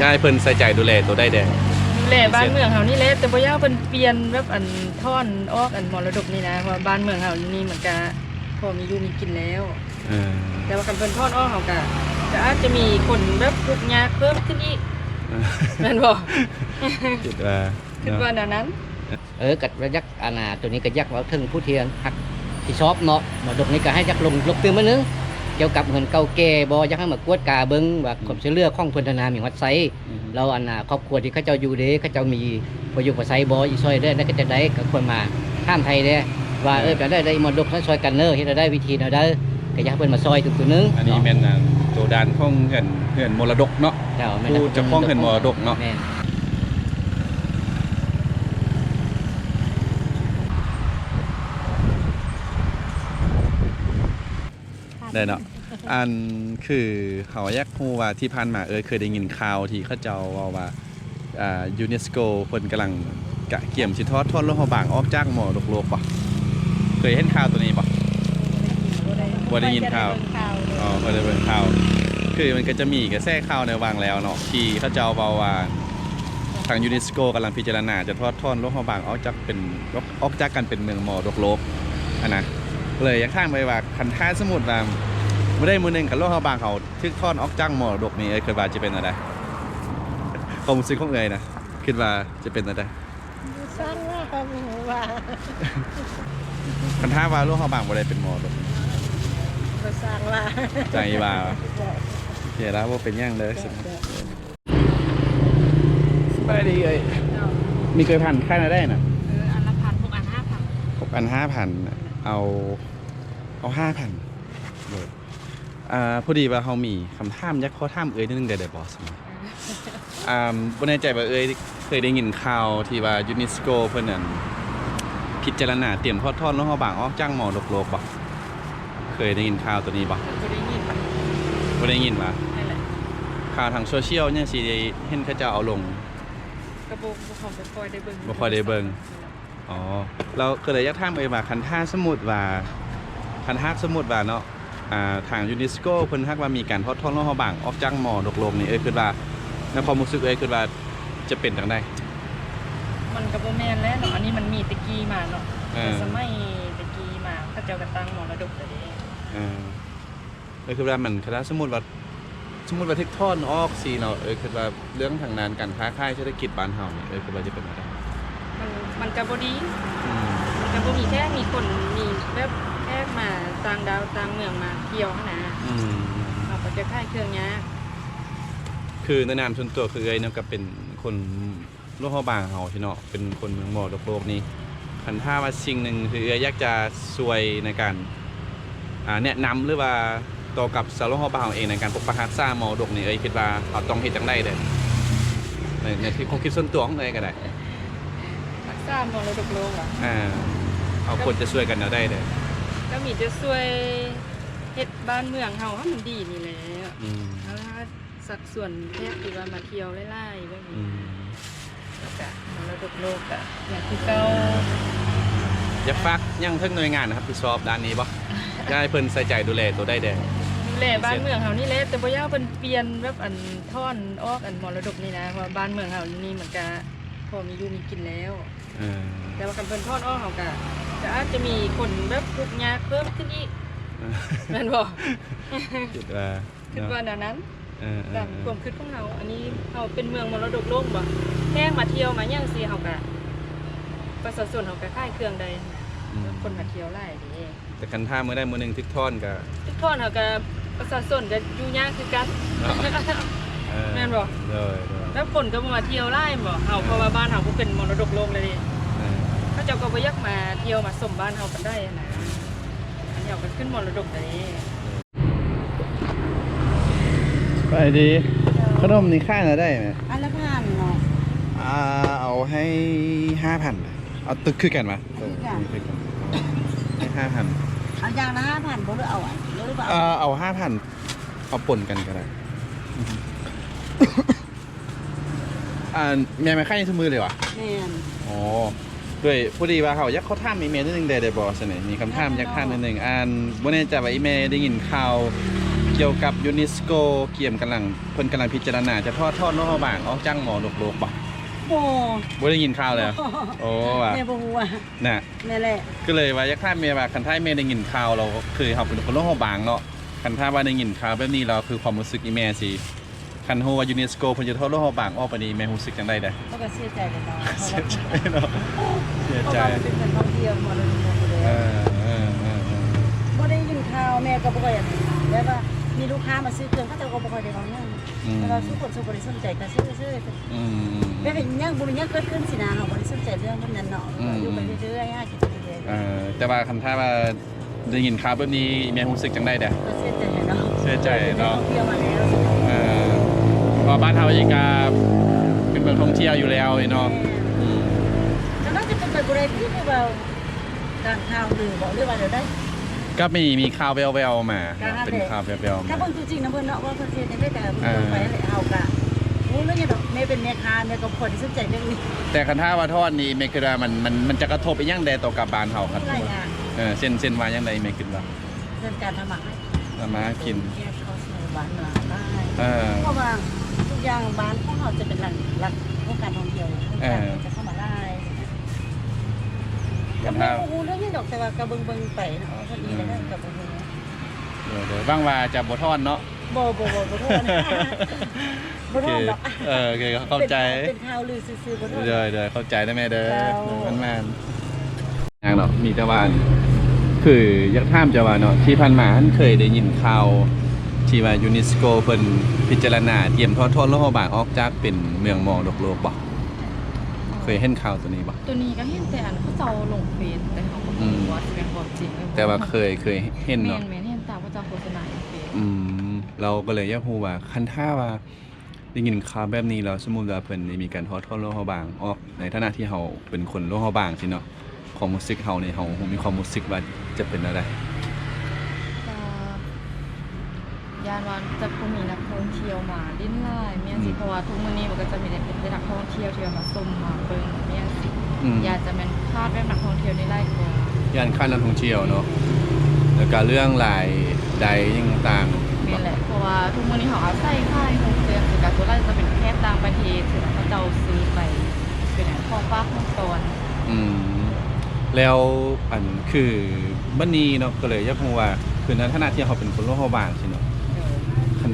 อยากให้เพิ่นใส่ใจดูแลตัวได้แดง ดูแลบ้านเมืองเฮานี่แหละแต่บ่อยากเพิ่นเปลี่ยนแบบอันท่อนออกอันมรดกนี่นะเพราะว่าบ้านเมืองเฮานี่มันก็พอมีอยู่มีกินแล้ว เออแต่ว่าคันเพิ่นท่อนออกเฮาก็ก็อาจจะมีคนแบบทุกข์ยากเพิ่มขึ้นอีกแม่นบ่ คิดว่าคิดว่าแนวนั้น เออกัดระยักอาณาตัวนี้ก็ยักว่าถึงผู้เทียนหักที่ชอบเนาะมรดกนี้ก็ให้ยักลงลกตื่นมานึงเกี่ยวกับเงินเก่าแก่บ่อยักให้มากวดกาเบิ่งว่าความช่วยเหลือของเพิ่นธนามีวัดไซเราอันน่ะครอบครัวที่เขาเจ้าอยู่เด้เขาเจ้ามีพออยู่ภาษาบ่อีซอยเด้แล้วก็จะได้ก็ควรมาข้ามไทยเด้ว่าเออจะได้ได้มรดกนั้นซอยกันเน้อเฮ็ดได้วิธีเนาะเด้อก็อยากให้เพิ่นมาซอยตัวนึงอันนี้แม่นอะตัวดานของเหินเหินมรดกเนาะเจ้าแม่นผู้เจ้าของเหินมรดกเนาะ แม่น ได้เนาะอันคือเขาอยากฮู้ว่าที่ผ่านมาเอ้ยเคยได้ยินข่าวที่เขาเจ้าว่าว่าอ่ายูเนสโกเพิ่นกำลังกะเกี่ยมสิทอดทอดโลหะบางออกจากมรดกโลกบ่เคยเห็นข่าวตัวนี้บ่ บ่ได้ยินข่าว อ๋อเพิ่ได้เบิ่งข่าว คือมันก็จะมีกระแสข่าวในวางแล้วเนาะที่เขาเจ้าว้าว่าทางยูเนสโกกำลังพิจารณาจะทอดทอดโลหะบางออกจากเป็นออกจากกันเป็นเมืองมรดกโลกอันนะ เลยอยากถามไปว่าคันถ้าสมมุติว่าบ่ได้มื้อหนึงคันโลหะบางเขาทึกทอดออกจากมรดกนี่เอ้ยคิดว่าจะเป็นอะไรความรู้สึกของเอ้ยนะคิดว่าจะเป็นอะไรสร้างว่าเขาไม่รู้ว่าคันถ้าว่าโลหะบางบ่ได้เป็นมรดกเขาสร้างว่าใจว่าเดี๋ยวแล้วว่าเป็นหยังเด้อสิสบายดีเอ้ยมีเคยผ่านค่ายนาได้น่ะเอออันละพันพวกอันห้าพันหกอันห้าพันเอา เอาห้าพันเลยอ่าพอดีว่าเขามีคำถามอยักษ์ข้อถามเอ้ยนิดนึงได้ได้บอสมั้ยอ่าบนในใจว่าเอ้ยเคยได้ยินข่าวที่ว่ายูนิสโกเพิ่นนั่นพิจารณาเตรียมทอดทอดแล้วเฮาบางออกจ้างหมอดกโลกบ่เคยได้ยินข่าวตัวนี้บ่บ่ได้ยินบ่ได้ยินว่านั่นแหละข่าวทางโซเชียลเนี่ยสิได้เห็นเขาเจ้าเอาลงก็บ่บ่ของบ่ค่อยได้เบิ่งบ่ค่อยได้เบิ่งอ๋อเราก็เลยอยากถามเอ้ยว่าคันถ้าสมมุติว่า คันฮักสมมุติว่าเนาะทางยูนิสโกเพิ่นฮักว่ามีการทอดทอดแล้วเฮาบางออกจ้างหมอดกลกนี่เอ้ยคิดว่าในความรู้สึกเอ้ยคิดว่าจะเป็นจังไดมันก็บ่แมนแล้วเนาะอันนี้มันมีตะกี้มาเนาะแต่สมัยตะกี้มาเขาเจ้าก็ตั้งมอระดกแต่เด้เออเอ้ยคิดว่ามันคันสมมุติว่าสมมุติว่าเทคทอดออกสิเนาะเอ้ยคิดว่าเรื่องทางด้านการค้าขายเศรษฐกิจบ้านเฮาเนี่ยเอ้ยคิดว่าจะเป็นจังไดมันมันก็บ่ดีอืมมันก็บ่มีแค่มีคนมีแบบ แค่มาต่างดาวต่างเมืองมาเที่ยวหั้นนะอืมเราก็จะค่ายเครื่องยากคือในนามส่วนตัวคือเอ้ยเนี่ยก็เป็นคนโลกเฮาบางเฮาที่เนาะเป็นคนเมืองมรดกโลกนี้คันถ้าว่าสิ่งหนึ่งคือเอ้ยอยากจะช่วยในการอ่าแนะนำหรือว่าต่อกับสาวโลกเฮาบางเฮาเองในการปกปักรักษามรดกนี่เอ้ยคิดว่าเราต้องเฮ็ดจังได๋เด้อในในที่ความคิดส่วนตัวของเอ้ยก็ได้รักษามรดกโลกอะอ่าเอาคนจะช่วยกันเอาได้เด้อ ก็มีจะช่วยเฮ็ดบ้านเมืองเฮาให้มันดีนี่แหละอืมแล้วถ้าสัดส่วนแค่ที่ว่ามาเที่ยวไล่ๆแบบอืนี้มแล้วก็มรดกโลกอะอย่างที่เก่าอยากฝากยังเทิงหน่วยงานนะครับที่สอบด้านนี้บ่อยากให้เพิ่นใส่ใจดูแลตัวได้เด้อดูแลบ้านเมืองเฮานี่แหละแต่บ่อยากเพิ่นเปลี่ยนแบบอันท่อนออกอันมรดกนี่นะเพราะว่าบ้านเมืองเฮานี่มันก็พอมีอยู่มีกินแล้วเออ แต่ว่าคันเพิ่นท่อนออกเฮาก็ก็อาจจะมีคนแบบทุกข์ยากเพิ่มขึ้นอีกแม่นบ่คิดว่าคิดว่าแนวนั้นเออเอตาอมเออความคิดของเฮาอันนี้เฮาเป็นเมืองมรดกโลกบ่แค่มาเที่ยวมาหยังสิเฮาก็ประชาชนเฮาก็ค่ายเครื่องใดอืมคนมาเที่ยวหลายเด้แต่คันท่ามื้อได้มื้อหนึงทิกท่อนก็ทุกคนเฮาก็ประชาชนก็อยู่ยากคือกันเออ แม่นบ่เด้อเด้อแล้วคนก็บ่มาเที่ยวหลายบ่เฮาเพราะว่าบ้านเฮาบ่เป็นมรดกโลกเลยเด้เออเขาเจ้าก็บ่อยากมาเที่ยวมาชมบ้านเฮากันได้นะอันนี้เอาก็ขึ้นมรดกเด้ไปดีขนมนี่ค่าน่ะได้ไหมอันละพันเนาะอ่าเอาให้ห้าพันเอาตึกคือกันมาคือกันคือกันให้ห้าพันเอาอย่างละห้าพันบ่ได้เอาอะหรือเปล่าเออเอาห้าพันเอาปนกันก็ได้ อ่าแม่ไม่ค่ายังสมือเลยวะแม่นอ๋อด้วยพอดีว่าเขาอยากเขาถามอีเมลนิดนึงได้ได้บ่สเนี่ยมีคำถามอยากถามนิดนึงอ่านบ่แน่ใจว่าอีเมลได้ยินข่าวเกี่ยวกับยูเนสโกเกี่ยมกำลังเพิ่นกำลังพิจารณาจะทอดทอดโลกบางออกจ้างหมอโลกโลกบ่โอ้บ่ได้ยินข่าวเลยอะโอ้ว่ะแม่บ่ฮู้ว่าน่ะ แม่แหละก็เลยว่าอยากถามแม่ว่าคันท้ายแม่ได้ยินข่าวเราคือเฮาเป็นคนโลกบางเนาะคันท้าว่าได้ยินข่าวแบบนี้เราคือความรู้สึกอีแม่สิ คันฮู้ว่ายูเนสโกเพิ่นจะทอดโลกบางออกไปนี่แม่รู้สึกจังได๋เด้อเขาก็เสียใจเลยเนาะเสียใจเนาะเสียเพราะใจว่ามันเป็นคนท่องเที่ยวมาเลยเลยเออเออเออเออบ่ได้ยินข่าวแม่ก็บ่ค่อยอยากแล้วว่ามีลูกค้ามาซื้อเครื่องเขาเจ้าก็บ่ค่อยได้เอาเงินอืมแต่ว่าทุกคนสุขบ่ได้สนใจก็ซื้อซื้ออืมแม่เป็นยังบ่มียังเกิดขึ้นสินะเราบ่ได้สนใจเรื่องมันนั่นเนาะอยู่ไปเรื่อยๆหากินไปเรื่อยเออแต่ว่าคันท้าว่าได้ยินข่าวแบบนี้แม่รู้สึกจังได๋เด้อๆก็เสียใจเนาะเสียใจเนาะเที่ยวมาแล้วเออ เพอบ้านเฮาเองก็เป็นเมืองท่องเที่ยวอยู่แล้วเนาะอืมก็น่าจะเป็นไปบ่ได้ที่ว่าการข่าวลือบอกเรื่องว่าเดี๋ยวได้ก็มีมีข่าวแววๆมาก็นั่นแหละเป็นข่าวแววๆถ้ามาเบิ่งตัวจริงนะเพิ่นเนาะว่าเพิ่นเฮ็ดจังได๋แต่เพิ่นไปแล้วเฮาก็รู้เรื่องหยังดอกแม่เป็นแม่ค้าแม่ก็บ่ค่อยได้สนใจเรื่องนี้แต่คันท่าว่าทอดนี้เมคิดว่ามันมันมันจะกระทบไปยังใดต่อกับบ้านเฮาครับหลายอย่างเออเส้นเส้นว่ายังใดเมคิดว่าเรื่องการทำอาหารเอามากินแก้ข้าวสวยหวานหวานได้เออเพราะว่าทุก อย่างบ้านของเราจะเป็นหลักหลักของการท่องเที่ยวเออ จะเข้ามาได้ก็ไม่รู้เรื่องนี้ดอกแต่ว่าก็เบิ่งเบิ่งๆไปเนาะพอดีแล้วก็บ่ฮู้เดี๋ยวเดี๋ยวว่างว่าจะบ่ทอดเนาะบ่บ่บ่บ่โทษนะบ่โอโทเคษดอกเออโอเคเข้าใจ เป็นข่าวลือซื่อๆบ่โทษ เดี๋ยวเดี๋ยวเข้าใจได้ไหมเด้อแล้วมันแม่นอย่างเนาะมีแต่ว่าคืออยากถามจะว่าเนาะที่ผ่านมาอันเคยได้ยินข่าว ที่ว่ายูเนสโกเพิ่นพิจารณาเตรียมทอดทอดโลกบางออกจากเป็นเมืองมรดกโลกบ่เคยเห็นข่าวตัวนี้บ่ตัวนี้ก็เห็นแต่อันเขาเจ้าลงเฟซแต่เขาก็บ่รู้ว่าสิเป็นความจริงหรือบ่แต่ว่าเคยเคยเห็นแม่เนาะนแม่นเห็นตามเขาเจ้าโฆษณาในเฟซอืมเราก็เลยอยากรู้ว่าคันท่าว่าได้ยินข่าวแบบนี้แล้วสมมุติว่าเพิ่นได้มีการทอดทอดโลกบางออกในฐานะที่เฮาเป็นคนโลกบางสิเนาะความรู้สึกเฮานี่เฮามีความรู้สึกว่าจะเป็นอะไร ก็ ยานวันจะคงมีนักท่องเที่ยวมาดิ้นไล่เมียสิเพราะว่าทุกมื้อนี้มันก็จะมีแต่เป็นนักท่องเที่ยวที่มาชมมาเบิ่งเมียสิอืม อยากจะแม่นคาดว่านักท่องเที่ยวนี่ไล่กว่า ย่านค่านักท่องเที่ยวเนาะแล้วก็เรื่องหลายใดยิ่งต่างนี่แหละเพราะว่าทุกมื้อนี้เขาเอาใส่ค่ายโรงแรมสิกับตัวไล่จะเป็นแพทย์ต่างประเทศถึงเขาเจ้าซื้อไปเป็นอย่างของฝากของตอนอืมแล้วอันคือบันนี้เนาะก็เลยอยากรู้ว่าคือในฐานะที่เขาเป็นคนโลกบางสิเนาะเออคัน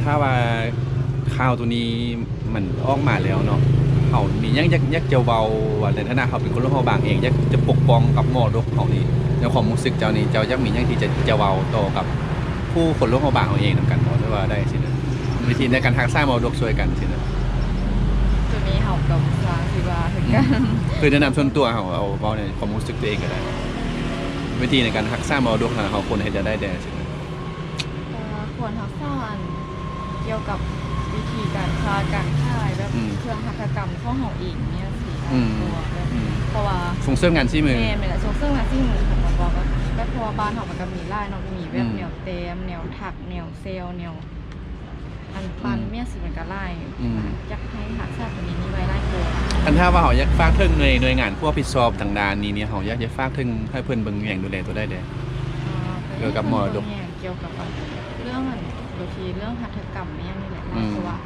ถ้าว่าข่าวตัวนี้มันออกมาแล้วเนาะเขามียังยักยักจะเบาว่าในฐานะเขาเป็นคนโลกบางเองยักจะปกป้องกับมอดกเขานี่ในความรู้สึกเจ้านี่เจ้ายักมียังที่จะจะเบาต่อกับ ผู้คนโลกบางเขาเองนำกันบ่ได้ว่าได้สินะวิธีในการทักษะมอดกช่วยกันสินะตัวนี้เขากับสร้างที่ว่าถึงกันคือแนะนำส่วนตัวเขาเอาเบาในความรู้สึกตัวเองก็ได้วิธีในการทักษะมอดกเขาคนให้จะได้แด่สินะเอ่อควรทักษะอัน เกี่ยวกับวิธีการค้าการขายแบบเครื่องหัตถกรรมของเขาเองเนี่ยสิตัวแบบอืมเพราะว่าส่งเสริมงานที่มือ แม่เป็นส่งเสริมงานที่มือของบอกว่าแบบเพราะว่าบ้านเขามันก็มีไล่เนาะมีแบอืบมแนวเต็มแนวถักแนวเซลแนวอันปันอืม เมียสิมันก็ไล่อืมอยากให้ทักษะตัวนี้นี่ไว้ไล่ตัวคันถ้าว่าเขาอยากฝากถึงหน่วยหน่วยงานพวกผิดชอบต่างดานนี้เนี่ยเขาอยากจะฝากถึงให้เพิ่นเบิ่งอย่างดูแลตัวได้เด้เกี่ยวกับมรดกเนี่ยเกี่ยวกับเรื่องอัน บางทีเรื่องหัตถกรรมเนี่ยนี่แหละอืม เพราะว่า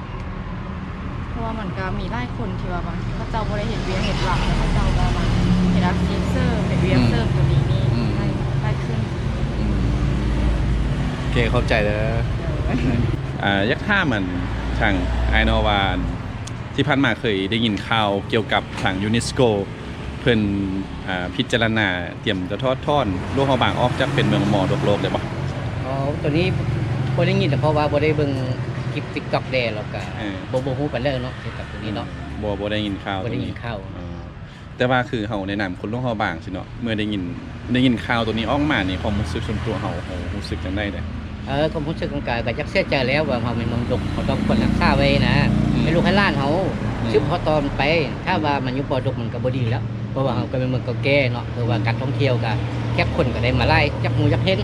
เพราะว่ามันก็มีหลายคนที่ว่าบางทีเขาเจ้าบ่ได้เห็นเวียเห็นหลังแล้วเขาเจ้าก็มาเห็นอาชีพเสริมเป็นเวียเสริมตัวนี้นี่ได้ได้ขึ้นอืมโอเคเข้าใจแล้วอ่ายักษ์ท่ามันทางไอโนวานที่ผ่านมาเคยได้ยินข่าวเกี่ยวกับทางยูเนสโกเพิ่นอ่าพิจารณาเตรียมจะทอดท่อนโลกเขาบางออกจากเป็นเมืองมอดกโลกได้ปะอ๋อตัวนี้ บ่ได้ยินแต่เพราะว่าบ่ได้เบิ่งคลิป TikTok แดแล้วก็เออ บ่บ่ฮู้ปานใดเนาะเกี่ยวกับตัวนี้เนาะบ่บ่ได้ยินข่าวบ่ตัวได้ยินี้นข่าวอ๋อแต่ว่าคือเฮาในนามคนโลกเขาบางสิเนาะเมื่อได้ยินได้ยินข่าวตัวนี้ออกมานี่ความรู้สึกส่วนตัวเฮาเฮารู้สึกจังได๋เด้ เออความรู้สึกของกายก็ยักเสียใจแล้วว่าเขาเป็นเมืองดกเขาต้องควรรักษาไว้นะให้ลูกให้หล้านเขาอืม ซึบเขาตอนไป ถ้าว่ามันอยุบปอดกมันก็บ่ดีแล้วเพราะว่าเขาก็เป็นเมืองเก่าแก่เนาะคือว่าการท่องเที่ยวก็แค่คนก็ได้มาไล่จับหมูจับเห็น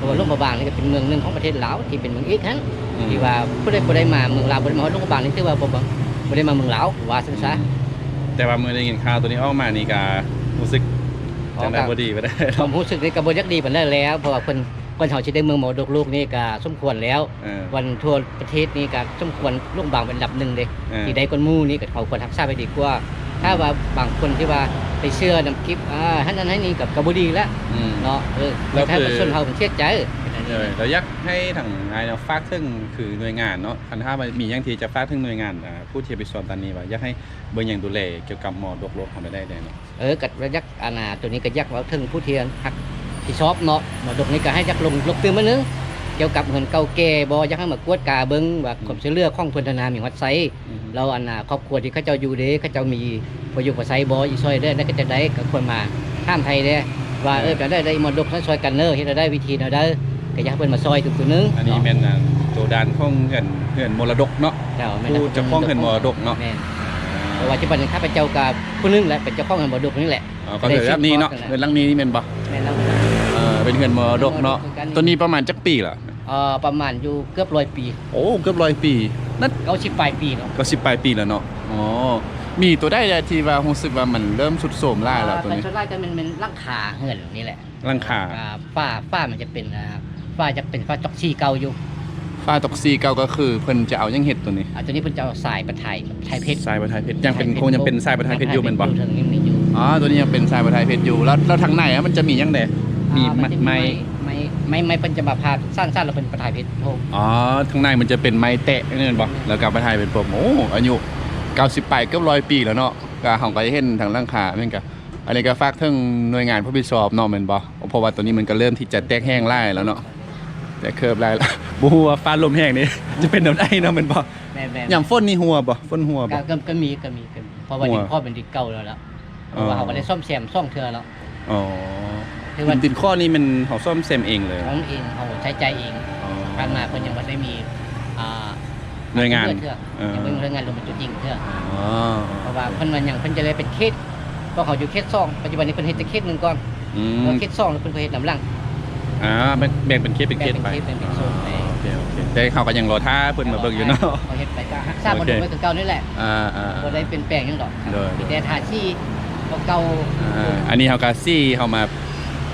เพราะว่าลูกมะบางนี่ก็เป็นเมืองหนึงของประเทศลาวที่เป็นเมืองเอกนั้นอืมที่ว่าผู้ใดบ่ได้มาเมืองลาวบ่ได้มาฮอดลูกมะบางนี่ถือว่าบ่บ่บ่ได้มาเมืองลาวว่าซั่นซะแต่ว่าเมื่อได้ยินข่าวตัวนี้ออกมานี่ก็รู้สึกจังได๋อ๋อครับบ่ดีบ่ได้ความรู้สึกนี่ก็บ่ยักดีปานใดแล้วเพราะว่าเพิ่นก่อนเฮาสิได้เมืองมรดกโลกนี่ก็สมควรแล้วเออวันทั่วประเทศนี่ก็สมควรลงบางเป็นอันดับหนึ่งเด้เออที่ได้คนหมู่นี่ก็เขาควรรักษาไปดีกว่า ถ้าว่าบางคนที่ว่าไปเชื่อนำคลิปอ่าท่านนั้นให้นี่กับกบ่ดีแล้วอืม เนาะเออแล้วถ้าคือ ประชาชนเฮาเป็นเชื่อใจเป็นอันเอนี้อเราอยากให้ทางไอ้เนาะฝากถึงคือหน่วยงานเนาะคันถ้ามันมีหยังที่จะฝากถึงหน่วยงานอ่าผู้ที่ไปสอนตอนนี้ว่าอยากให้เบิ่งอย่างดูแลเกี่ยวกับมอดกโลกของไปได้แน่เนาะ เออกัดระยักอาณาตัวนี้ก็ยักว่าถึงผู้ที่ฮักที่ชอบเนาะมรดกนี่ก็ให้ยักลงลกตื่นมานึงเกี่ยวกับเงินเก่าแก่บ่อยักให้มากวดกาเบิ่งว่าความช่วยเหลือของเพิ่นธนามีวัดไซอืมเราอันน่ะครอบครัวที่เขาเจ้าอยู่เด้เขาเจ้ามีประโยชน์ประไซบ่อีซอยเด้อนั่นก็จะได้ก็ควรมาห้ามไทยเด้ว่าเออจะได้ได้มรดกนั้นซอยกันเด้อเฮ็ดให้ได้วิธีเนาะเด้อก็อยากให้เพิ่นมาซอยทุกๆนึงอันนี้เป็นอ่าตัวดานของเงินเงินมรดกเนาะเจ้าแม่นผู้เจ้าของเงินมรดกเนาะแม่นเพราะว่าที่บัดนี้ข้าพเจ้ากับผู้หนึงแหละเป็นเจ้าของเงินมรดกนี่แหละอ๋อก็คือแบบนี้เนาะเงินหลังนี้นี่แม่นบ่แม่นแล้วเออเป็นเงินมรดกเนาะตัวนี้ประมาณจักปีล่ะ เอ่อประมาณอยู่เกือบร้อยปีโอ้เกือบร้อยปี นั่นเก้าสิบปลายปีเนาะก็สิบปลายปีแล้วเนาะอ๋อมีตัวได้ที่ว่ารู้สึกว่ามันเริ่มสุดโทรมล่าแล้วตัวนี้เป็นส่วนแรกก็มันเป็นร่างขาเงินนี่แหละหลังคาอ่ฝ้าฝ้ามันจะเป็นอ่าฝ้าจะเป็นฝ้าจ็อกซี่เก่าอยู่ฟ้าตกซีเก่าก็คือเพิ่นจะเอายังเห็ดตัวนี้อ่าตัวนี้เพิ่นจะเอาสายประไทยไทยเพชรทรายประทายเพชรยังเป็นคงยังเป็นทรายประทายเพชรอยู่แม่นบ่ถึงยังมีอยู่อ๋อตัวนี้ยังเป็นทรายประทายเพชรอยู่แล้วแล้วทางในอะมันจะมียังไงมีอ่าไม้นจะไม้ ไม้ไม้ไม้เพิ่นจะมาพาสั้นๆแล้วเป็นประไทยเพชรโทอ๋อทางในมันจะเป็นไม้แตะนี่แม่นบ่แล้วก็ประทายเป็นผมโอ้อายุ90ปลายเกือบ100ปีแล้วเนาะก็เฮาก็เห็นทางหลังคาแม่นก็อันนี้ก็ฝากถึงหน่วยงานผู้รับผิดชอบเนาะแม่นบ่เพราะว่าตัวนี้มันก็เริ่มที่จะแตกแห้งไล่แล้วเนาะแต่เคิร์ฟไล่แล้วบ่ฮู้ว่าฟ้าลมแห้งนี่จะเป็นแบบใดเนาะแม่นบ่แม่แม่ยามฝนนี่หัวบ่ฝนหัวบ่ก็ก็ก็มีก็มีก็มีเพราะว่าหัวดินพ่อเป็นดินเก่าแล้วแล้วเพราะว่าเขาก็ได้ซ่อมแซมซ่องเทือแล้วอ๋อ คือว่าดินข้อนี้มันเขาซ่อมแซมเองเลยของเองเขาใช้ใจเองอ๋อผ่านมาเพิ่นยังบ่ได้มีอ่าหน่วยงานเทื่อเออยังไม่มีหน่วยงานลงมาจุดยิงเทื่ออ๋อเพราะว่าเพิ่นมันยังเพิ่นจะเลยเป็นเคสเพราะเขาอยู่เคสสองปัจจุบันนี้เพิ่นเฮ็ดแต่เคสหนึงก่อนอืมแล้วเคสสองแล้วเพิ่นก็เฮ็ดนำหลังอ่าแบ่งแบ่งเป็นเคสเป็นเคสแบ่งไปเป็นเคสเป็นเคสโซนไปโอเคโอเคแต่เขาก็ยังรอท่าเพิ่นมาเบิ่งอยู่เนาะเขาเฮ็ดไปก็รักษาบ่โอเคได้ไว้คือเก่านี่แหละอ่าอ่าบ่ได้เปลี่ยนแปลงหยังดอกโดยมีแต่ทาที่เก่าอ่าอันนี้เขาก็ซี่เขามา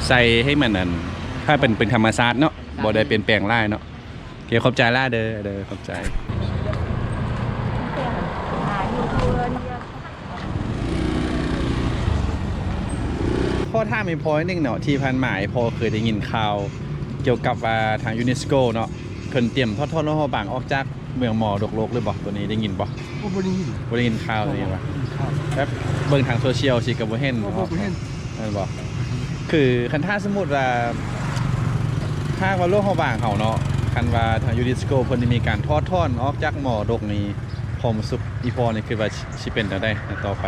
ใส่ให้มันนั่นถ้าเป็นเป็นธรรมชาติเนาะบ่ได้เปลี่ยนแปลงหลายเนาะโอเคขอบใจล่าเด้อเด้อขอบใจหาอยู่เพื่อนเนี่ยข้อท่ามีพอยหนึงเนาะที่พันหมายพอเคยได้ยินข่าว เกี่ยวกับว่าทางยูเนสโกเนาะเพิ่นเตรียมทอดทอดแล้วบางออกจากเมืองหมอดกโลกหรือบ่ตัวนี้ได้ยินบ่บ่บ่ได้ยินบ่ได้ยินข่าวนี้บ่ครับแบบเบิ่งทางโซเชียลสิก็บ่เห็นบ่บ่บ่เห็นนั่นบ่ คือคันถ้าสมมุติว่าถ้าว่าโลกเฮาบางเฮาเนาะคันว่าทางยูเนสโกเพิ่นได้มีการทอดทอนออกจากหมอดกนี้ผมสุขอีพอนี่คือว่าสิเป็นจังได๋ต่อไป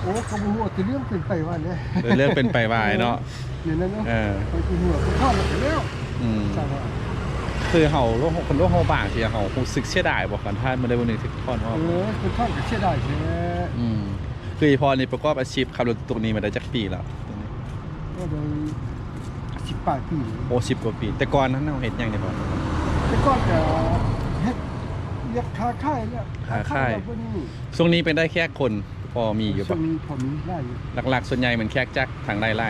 โอ้ก็บ่ฮู้ว่าจะเรื่องเป็นไปว่าเนี่ยเออเรื่องเป็นไปวายเนาะอย่างนั้นเนาะเออไปกินหัวก็ทอดแล้วก็แล้วอืมทราบว่าคือเฮาโลกคนโลกเฮาบางที่เฮารู้สึกเสียดายบ่คันถ้ามันได้บ่นึงถึงทอนออกเออคนทอดก็เสียดายแท้อืมคืออีพอนี่ประกอบอาชีพขับรถตรงนี้มาได้จักปีแล้ว ตัวนี้ก็ได้10ปลายปีโอ้10กว่าปี แต่ก่อนนั้นเราเฮ็ดหยังได้บ่แต่ก่อนก็เฮ็ดเรียกค้าขายเนี่ยค้าขายแล้วบ่นี่ช่วงนี้เป็นได้แค่คนพอมีอยู่ช่วปะงนี้พอมีได้อยู่หลักๆ ส่วนใหญ่มันแค่จักทางไล่ไล่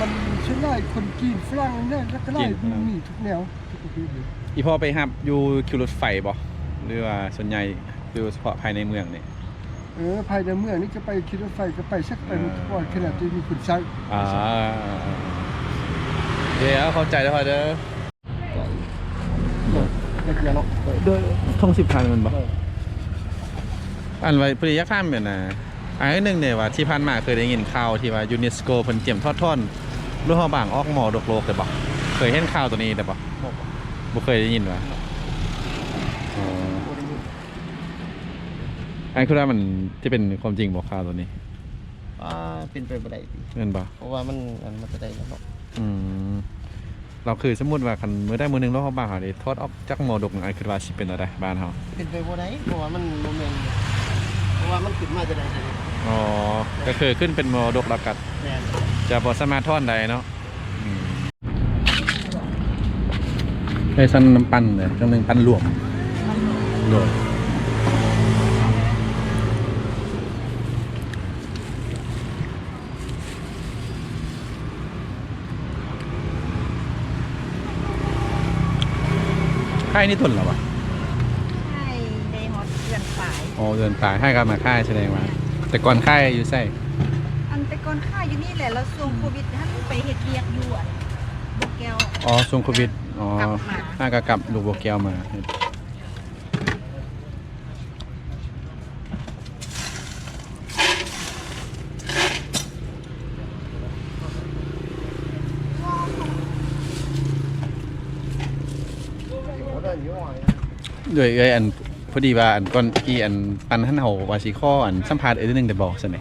มันช่วยได้คนจีนฝรั่งเนี่ยแล้วก็ได้จีนฝรั่ง มีทุกแนวทุกประเภทเลยอีพอไปหับอยู่คิวรถไฟบ่หรือว่าส่วนใหญ่คือเฉพาะภายในเมืองนี่ เออภายในเมืองนี่จะไปขี่รถไฟก็ไปสักไปเออมันทุกวันขนาดที่มีคนใช้อ่าเดี๋ยวเข้าใจแล้วพอเด้อเด็กอย่างเนาะเด้อท่องสิบพันมันบ่อันไว้ปริยักษ์ข้ามเนี่ยนะอันหนึงเนี่ยว่าที่ผ่านมาเคยได้ยินข่าวที่ว่ายูเนสโกเพิ่นเตรียมทอดท่อนรุ่นเฮาบางออกหมอดกโลกได้บ่เคยเห็นข่าวตัวนี้ได้บ่บ่เคยได้ยินว่าอ๋อ อันคือว่ามันที่เป็นความจริงบอกข่าวตัวนี้อ่าเป็นไปบ่ได้เงินบ่เพราะว่ามันมันมันจะได้แล้วเนาะอืมเราคือสมมุติว่าคันมื้อได้มื้อหนึงเราเฮาบ้านเฮาได้ทอดออกจากหมอดกอันคือว่าสิเป็นอะไรบ้านเฮาเป็นไปบ่ได้เพราะว่ามันบ่แม่นเพราะว่ามันขึ้นมาจะได้จะได้อ๋อก็คือขึ้นเป็นหมอดกแล้วก็แม่นจะบ่สามารถทอดได้เนาะอืมได้สั่นน้ำปั่นเลยจังหนึงปั่นรวมรวม ค่ายนี่ต้นเหรอวะให้ในฮอตเดือนปลายอ๋อเดินป่าค่ายก็มาค่ายแสดงว่าแต่ก่อนค่ายอยู่ใส่อันแต่ก่อนข้าอยู่นี่แหละแล้วช่วงโควิดท่านไปเฮ็ดเวียกอยู่อะบุกแก้ว อ๋อช่วงโควิดอ๋อกลับมาค่ายก็กลับลูกบัวแก้วมา ด้วยเอ้ยอันพอดีว่าอันก่อนที่อันปันท่านเฮาว่าสิข้ออันสัมภาษณ์เอ้ยนิดนึงได้บอกซั่นแหม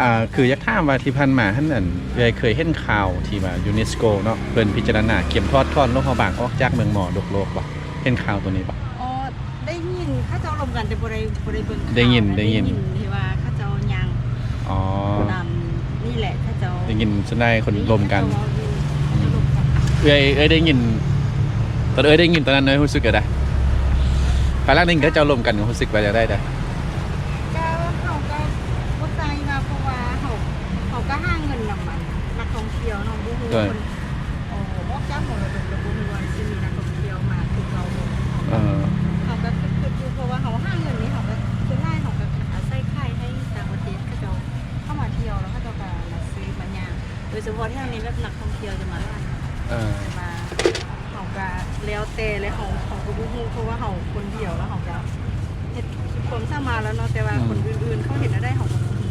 อ่าคืออยากถามว่าที่ผ่านมาท่านอันเอ้ยเคยเห็นข่าวที่ว่ายูเนสโกเนาะเพิ่นพิจารณาเก็บทอดทอดโลกเฮาบางออกจากเมืองหมอดกโลกบ่เห็นข่าวตัวนี้บ่ อ๋อได้ยินเข้าเจ้าลมกันแต่บ่ได้บ่ได้เบิ่งข่าวได้ยินนะได้ยิน ที่ว่าเข้าเจ้ายังอ๋อนำนี่แหละเข้าเจ้าได้ยินสนายคนลมกันเข้าเจ้าลมกัน เอ้ยเอ้ยได้ยินตอนเอ้ยได้ยินตอนนั้นเอ้ยรู้สึกก็ได้ ภายหลังนึงก็เจ้าลมกันรู้สึกว่าจะได้ได้ก็เขาก็บ่ใจนะเพราะว่าเขาเขาก็ห้างเงินนำมันนักท่องเที่ยวเนาะบ่ฮู้คน เพราะว่าเขาคนเดียวแล้วเขาก็เฮ็ดความสามารถแล้วเนาะแต่ว่าคนอื่นๆเขาเห็นแล้วได้เขาก็บ่ฮู้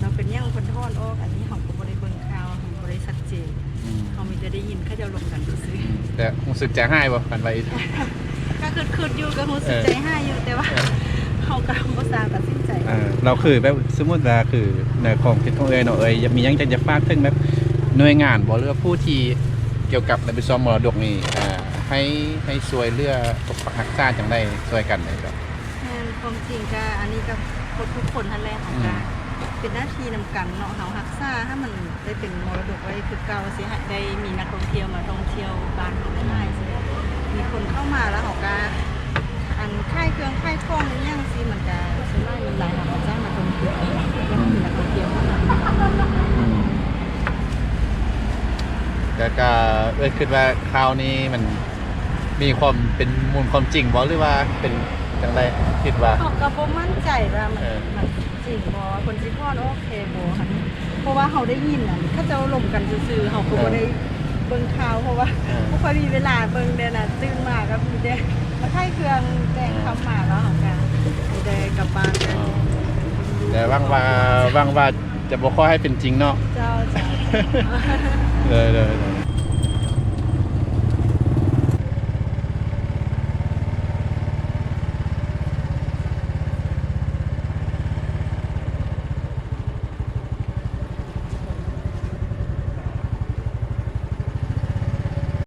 เราเป็นหยังคนทอนออกอันนี้เขาก็บ่ได้เบิ่งข่าวเขาบ่ได้ชัดเจนอืมเขามีแต่ได้ยินเขาเจะลงกันซื่อแต่รู้สึกจะให้บ่กันไปๆก็คือๆอยู่ก็รู้สึกใจให้อยู่แต่ว่าเออเขาก็บ่ทราบตัดสินใจอ่าเราคือแบบสมมติว่าคือในของคิดของเอ้ยเนาะเอ้ยมีหยังจะจะฝากถึงแบบหน่วยงานบ่หรือว่าผู้ที่เกี่ยวกับในบิซอมมรดกนี่อ่า ให้ให้ช่วยเหลือปกปักรักษาจังได้ช่วยกันได้ครับ แม่นความจริงก็อันนี้ก็คนทุกคนท่านแรกของการเป็นหน้าที่นำกันเนาะเฮารักษาให้มันได้เป็นมรดกไว้คือเก่าสิให้ได้มีนักท่องเที่ยวมาท่องเที่ยวบ้านเฮาได้หลายสิมีคนเข้ามาแล้วเขาก็อันค่ายเครื่องค่ายคล้องอหย่างสิมันก็ส่วนมากมันหลายเขาก็จ้างมาท่องเที่ยวแล้วมีนักท่องเที่ยวมาแต่ก็เอ้ยคิดว่าข่าวนี้มัน มีความเป็นมูลความจริงบ่หรือว่าเป็นจังไดคิดว่า เขาก็บ่มั่นใจว่ามันเออ มันจริงบ่คนสิพอดโอเคบ่ค่ะเพราะว่าเขาได้ยินน่ะเขาเจ้าลมกันซื่อๆเขาก็บ่ได้เบิ่งข่าวเพราะว่าเออ บ่ค่อยมีเวลาเบิ่งเด้น่ะตื่นมาก็มีแต่มาไถ่เครื่องแจ้งคำมาแล้วเขาก็มีแต่กลับบ้านกันแต่หวังว่าหวังว่าจะบ่ขอให้เป็นจริงเนาะเจ้าจ้า เลยเลยเลย